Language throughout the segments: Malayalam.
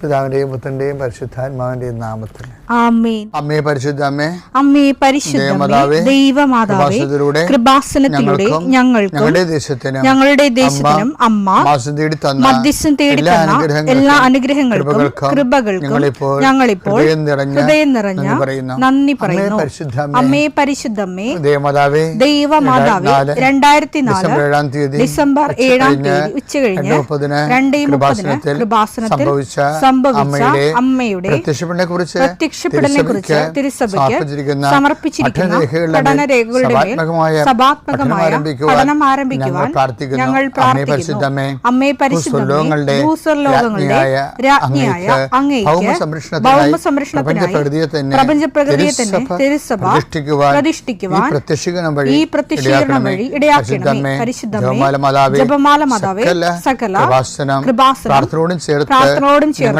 പിതാവിന്റെയും പുത്രന്റെയും പരിശുദ്ധാത്മാവിന്റെയും നാമത്തിൽ. അമ്മേ പരിശുദ്ധ അമ്മേ അമ്മേ പരിശുദ്ധമേ ദൈവമാതാവേ കൃപാസനത്തിലൂടെ ഞങ്ങൾക്കും ഞങ്ങളുടെ ദേശത്തിനും ഞങ്ങളുടെ ദേശത്തിനും അമ്മ മധ്യസ്ഥം തേടി എല്ലാ തന്ന അനുഗ്രഹങ്ങൾക്കും, എല്ലാ അനുഗ്രഹങ്ങൾക്കും കൃപകൾക്കും ഞങ്ങളിപ്പോൾ ഹൃദയം നിറഞ്ഞ നന്ദി പറയുന്നു. അമ്മേ പരിശുദ്ധ പരിശുദ്ധമ്മേ ദേവമാതാവേ ദൈവമാതാവേ രണ്ടായിരത്തി നാല് ഡിസംബർ ഏഴാം തീയതി ഡിസംബർ ഉച്ച ഏഴാം കഴിഞ്ഞ് തീയതി ഉച്ച കഴിഞ്ഞ് രണ്ടേ മുപ്പതിന് കൃപാസനത്തിൽ സംഭവിച്ച സംഭവിച്ച അമ്മയുടെ പ്രത്യക്ഷപ്പെടനെ കുറിച്ച് കുറിച്ച് തിരുസഭയ്ക്ക് സമർപ്പിച്ചിരിക്കുന്ന സഭാത്മകമായ പഠനം ആരംഭിക്കുവാൻ ഞങ്ങൾ പ്രാർത്ഥിക്കുന്നു. ഭൂസ്വർലോകങ്ങളുടെ രാജ്ഞിയായ അങ്ങേക്ക് ഭൗമസംരക്ഷണത്തിനായി ഭൗമസംരക്ഷണത്തിനായി പ്രപഞ്ചപ്രകൃതിയെ തന്നെ തിരുസഭ പ്രതിഷ്ഠിക്കുവാൻ ഈ പ്രത്യക്ഷീകരണം വഴി ഇടയാക്കണമേ. പരിശുദ്ധമേ ജപമാല മാതാവേ സകല കൃപാസനം പ്രാർത്ഥനയോടും ചേർത്ത്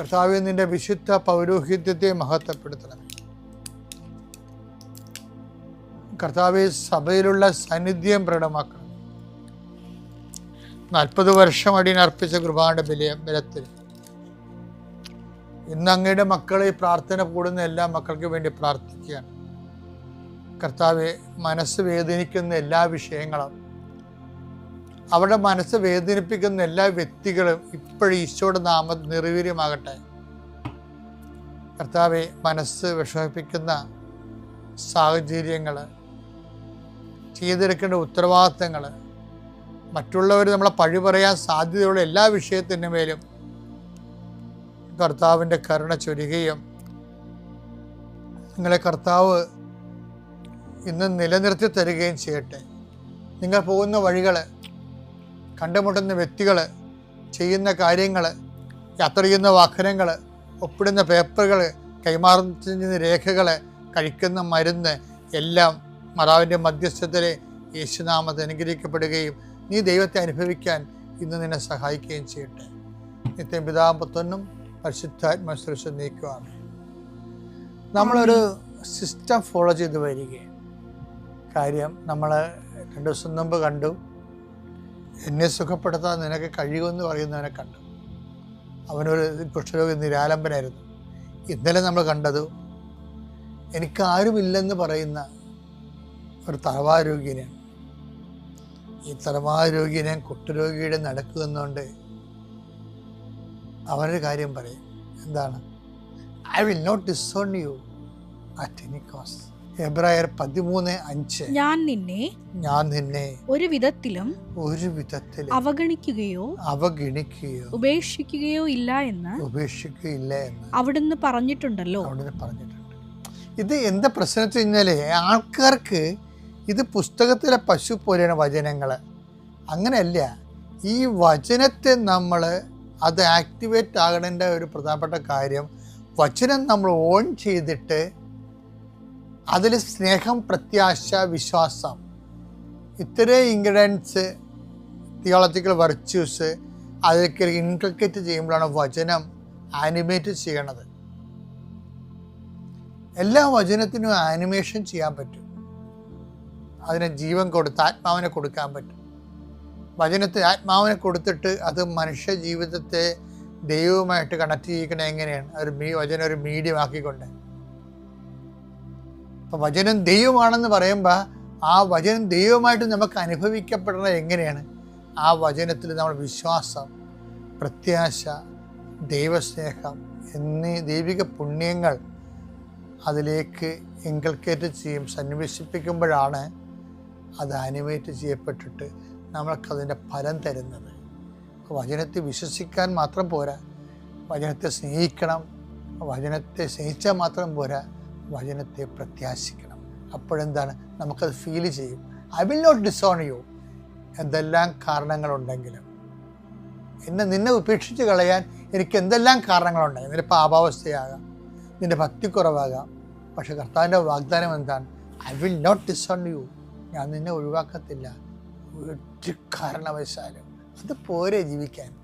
കർത്താവെ നിന്റെ വിശുദ്ധ പൗരോഹിത്യത്തെ മഹത്വപ്പെടുത്തണം. കർത്താവ് സഭയിലുള്ള സാന്നിധ്യം പ്രകടമാക്കണം. നാൽപ്പത് വർഷം അടിയനർപ്പിച്ച കൃപാന്റെ ബലിയ ബലത്തിൽ. ഇന്ന് അങ്ങയുടെ മക്കളെ പ്രാർത്ഥന കൂടുന്ന എല്ലാ മക്കൾക്കും വേണ്ടി പ്രാർത്ഥിക്കുകയാണ്. കർത്താവെ മനസ്സ് വേദനിക്കുന്ന എല്ലാ വിഷയങ്ങളും അവരുടെ മനസ്സ് വേദനിപ്പിക്കുന്ന എല്ലാ വ്യക്തികളും ഇപ്പോഴും ഈശോയുടെ നാമ നിർവീര്യമാകട്ടെ കർത്താവെ മനസ്സ് വിഷമിപ്പിക്കുന്ന സാഹചര്യങ്ങൾ ചെയ്തെടുക്കേണ്ട ഉത്തരവാദിത്തങ്ങൾ മറ്റുള്ളവർ നമ്മളെ പഴി പറയാൻ സാധ്യതയുള്ള എല്ലാ വിഷയത്തിന്റെ മേലും കർത്താവിന്റെ കരുണ ചൊരുകയും നിങ്ങളെ കർത്താവ് ഇന്ന് നിലനിർത്തി തരികയും ചെയ്യട്ടെ. നിങ്ങൾ പോകുന്ന വഴികൾ കണ്ടുമുട്ടുന്ന വ്യക്തികൾ ചെയ്യുന്ന കാര്യങ്ങൾ യാത്ര ചെയ്യുന്ന വാഹനങ്ങൾ ഒപ്പിടുന്ന പേപ്പറുകൾ കൈമാറുന്ന രേഖകൾ കഴിക്കുന്ന മരുന്ന് എല്ലാം മറാവിന്റെ മധ്യസ്ഥത്തിലെ യേശുനാമത്തെ അനുഗ്രഹിക്കപ്പെടുകയും നീ ദൈവത്തെ അനുഭവിക്കാൻ ഇന്ന് നിന്നെ സഹായിക്കുകയും ചെയ്യട്ടെ. നിത്യം പിതാമ്പത്തൊന്നും പരിശുദ്ധാത്മശ്രേഷം നീക്കുവാണ് നമ്മളൊരു സിസ്റ്റം ഫോളോ ചെയ്ത് വരികയാണ്. കാര്യം നമ്മൾ രണ്ട് ദിവസം മുമ്പ് കണ്ടു. എന്നെ സുഖപ്പെടുത്താൻ നിനക്ക് കഴിയുമെന്ന് പറയുന്നവനെ കണ്ടു. അവനൊരു കുഷ്ഠരോഗി നിരാലംബനായിരുന്നു. ഇന്നലെ നമ്മൾ കണ്ടത് എനിക്കാരുമില്ലെന്ന് പറയുന്ന ഒരു തറവാരോഗ്യനെയാണ് ഈ തറവാരോഗ്യനെ കുട്ടരോഗിയുടെ നടക്കുമെന്നുകൊണ്ട് അവനൊരു കാര്യം പറയും. എന്താണ്? I will not disown you at any cost എബ്രായർ പതിമൂന്ന് അഞ്ച്. ഞാൻ നിന്നെ ഞാൻ നിന്നെ ഒരു വിധത്തിലും ഒരു അവഗണിക്കുകയോ അവഗണിക്കുകയോ ഉപേക്ഷിക്കുകയോ ഇല്ല എന്ന് ഉപേക്ഷിക്കുകയില്ല എന്ന് അവിടുന്ന് പറഞ്ഞിട്ടുണ്ടല്ലോ. അവിടുന്ന് പറഞ്ഞിട്ടുണ്ട്. ഇത് എന്താ പ്രശ്നം വെച്ച് കഴിഞ്ഞാൽ ആൾക്കാർക്ക് ഇത് പുസ്തകത്തിലെ പശു പോലെയാണ് വചനങ്ങൾ അങ്ങനെയല്ല ഈ വചനത്തെ നമ്മൾ അത് ആക്ടിവേറ്റ് ആകേണ്ട ഒരു പ്രധാനപ്പെട്ട കാര്യം വചനം നമ്മൾ ഓൺ ചെയ്തിട്ട് അതിൽ സ്നേഹം പ്രത്യാശ വിശ്വാസം. ഇത്രയും ഇൻഗ്രീഡിയൻസ് തിയോളജിക്കൽ വെർച്യൂസ് അതിലേക്ക് ഇൻകൾക്കേറ്റ് ചെയ്യുമ്പോഴാണ് വചനം ആനിമേറ്റ് ചെയ്യണത്. എല്ലാ വചനത്തിനും ആനിമേഷൻ ചെയ്യാൻ പറ്റും. അതിനെ ജീവൻ കൊടുത്ത് ആത്മാവിനെ കൊടുക്കാൻ പറ്റും. വചനത്തിന് ആത്മാവിനെ കൊടുത്തിട്ട് അത് മനുഷ്യ ജീവിതത്തെ ദൈവവുമായിട്ട് കണക്ട് ചെയ്യിക്കണത് എങ്ങനെയാണ്? ഒരു വചനം ഒരു മീഡിയം ആക്കിക്കൊണ്ട്. അപ്പം വചനം ദൈവമാണെന്ന് പറയുമ്പോൾ ആ വചനം ദൈവമായിട്ട് നമുക്ക് അനുഭവിക്കപ്പെടുന്നത് എങ്ങനെയാണ്? ആ വചനത്തിൽ നമ്മൾ വിശ്വാസം പ്രത്യാശ ദൈവസ്നേഹം എന്നീ ദൈവിക പുണ്യങ്ങൾ അതിലേക്ക് ഇൻകൾക്കേറ്റ് ചെയ്യും സന്നിവേശിപ്പിക്കുമ്പോഴാണ് അത് ആനിമേറ്റ് ചെയ്യപ്പെട്ടിട്ട് നമ്മൾക്കതിന്റെ ഫലം തരുന്നത്. വചനത്തെ വിശ്വസിക്കാൻ മാത്രം പോരാ. വചനത്തെ സ്നേഹിക്കണം. വചനത്തെ സ്നേഹിച്ചാൽ മാത്രം പോരാ. വചനത്തെ പ്രത്യാശിക്കണം. അപ്പോഴെന്താണ്? നമുക്കത് ഫീൽ ചെയ്യും. I will not disown you എന്തെല്ലാം കാരണങ്ങളുണ്ടെങ്കിലും. എന്നെ നിന്നെ ഉപേക്ഷിച്ച് കളയാൻ എനിക്ക് എന്തെല്ലാം കാരണങ്ങളുണ്ടെങ്കിൽ നിന്റെ പാപാവസ്ഥയാകാം. നിന്റെ ഭക്തിക്കുറവാകാം പക്ഷെ കർത്താവിന്റെ വാഗ്ദാനം എന്താണ്? I will not disown you ഞാൻ നിന്നെ ഒഴിവാക്കത്തില്ല. ഒരു കാരണവശാലും. അത് പോരെ ജീവിക്കാൻ.